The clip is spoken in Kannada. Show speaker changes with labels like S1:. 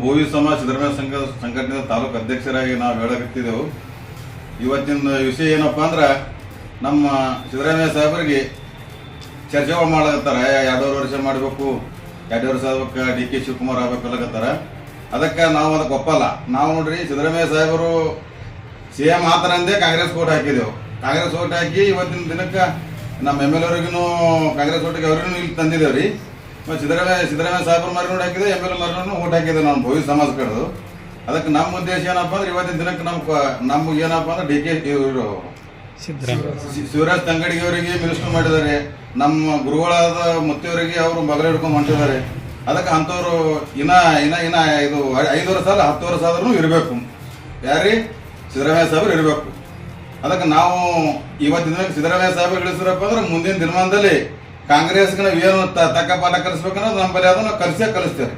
S1: ಭೋವಿ ಸಮಾಜ ಸಿದ್ದರಾಮಯ್ಯ ಸಂಘ ಸಂಘಟನೆ ತಾಲೂಕು ಅಧ್ಯಕ್ಷರಾಗಿ ನಾವು ಹೇಳಕತ್ತಿದ್ದೆವು. ಇವತ್ತಿನ ವಿಷಯ ಏನಪ್ಪಾ ಅಂದ್ರೆ, ನಮ್ಮ ಸಿದ್ದರಾಮಯ್ಯ ಸಾಹೇಬರಿಗೆ ಚರ್ಚೆ ಮಾಡಕತ್ತಾರ. ಎರಡೂವರೆ ವರ್ಷ ಮಾಡಬೇಕು ಎರಡು ವರ್ಷ ಆಗ್ಬೇಕು, ಡಿ ಕೆ ಶಿವಕುಮಾರ್ ಆಗ್ಬೇಕು ಅಲ್ಲಕತ್ತಾರ ಅದಕ್ಕೆ ನಾವು ಅದಕ್ಕೆ ಒಪ್ಪಲ್ಲ. ನಾವು ನೋಡ್ರಿ ಸಿದ್ದರಾಮಯ್ಯ ಸಾಹೇಬರು ಸಿ ಎಂ ಆತರಂದೇ ಕಾಂಗ್ರೆಸ್ ಓಟ್ ಹಾಕಿದೆವು. ಕಾಂಗ್ರೆಸ್ ಓಟ್ ಹಾಕಿ ಇವತ್ತಿನ ದಿನಕ್ಕೆ ನಮ್ಮ ಎಂ ಎಲ್ ಅವ್ರಿಗೂ ಕಾಂಗ್ರೆಸ್ ಓಟಿಗೆ ಅವ್ರಿಗೂ ಇಲ್ಲಿ ತಂದಿದ್ದೇವ್ರಿ ಮತ್ತು ಸಿದ್ದರಾಮಯ್ಯ ಸಿದ್ದರಾಮಯ್ಯ ಸಾಹೇಬ್ರ ಮರಿ ನೋಡಿ ಹಾಕಿದೆ ಎಂ ಎಲ್ ಮರಿನೂ ಓಟ್ ಹಾಕಿದೆ ನಾನು ಭೋವಿ ಸಮಾಜ ಕಡೆದು. ಅದಕ್ಕೆ ನಮ್ಮ ಉದ್ದೇಶ ಏನಪ್ಪ ಅಂದ್ರೆ ಇವತ್ತಿನ ದಿನಕ್ಕೆ ನಮ್ಮ ನಮ್ಗೆ ಏನಪ್ಪ ಅಂದ್ರೆ ಡಿ ಕೆ ಇವರು ಶಿವರಾಜ್ ತಂಗಡಿಗೆ ಅವರಿಗೆ ಮಿನಿಸ್ಟರ್ ಮಾಡಿದ್ದಾರೆ. ನಮ್ಮ ಗುರುಗಳಾದ ಮುತ್ತಿಯವರಿಗೆ ಅವರು ಬಗಲ ಹಿಡ್ಕೊಂಡು ಹೊಂಟಿದ್ದಾರೆ. ಅದಕ್ಕೆ ಅಂಥವ್ರು ಇನ್ನ ಇನ್ನ ಇನ್ನ ಇದು ಐದು ವರ್ಷ ಅಲ್ಲ ಹತ್ತು ವರ್ಷ ಆದ್ರೂ ಇರಬೇಕು. ಯಾರಿ ಸಿದ್ದರಾಮಯ್ಯ ಸಾಹೇಬರು ಇರಬೇಕು ಅದಕ್ಕೆ ನಾವು ಇವತ್ತಿನ ದಿನಕ್ಕೆ ಸಿದ್ದರಾಮಯ್ಯ ಸಾಹೇಬರು ಇಳಿಸಿರಪ್ಪ ಅಂದ್ರೆ ಮುಂದಿನ ದಿನಮಾನದಲ್ಲಿ ಕಾಂಗ್ರೆಸ್ಗೆ ನಾವು ಏನು ತಕ್ಕ ಪಾಠ ಕಲಿಸ್ಬೇಕನ್ನೋದು ನಮ್ಮಲ್ಲಿ ಅದನ್ನು ಕಲಿಸೇ ಕಲಿಸ್ತೇವೆ.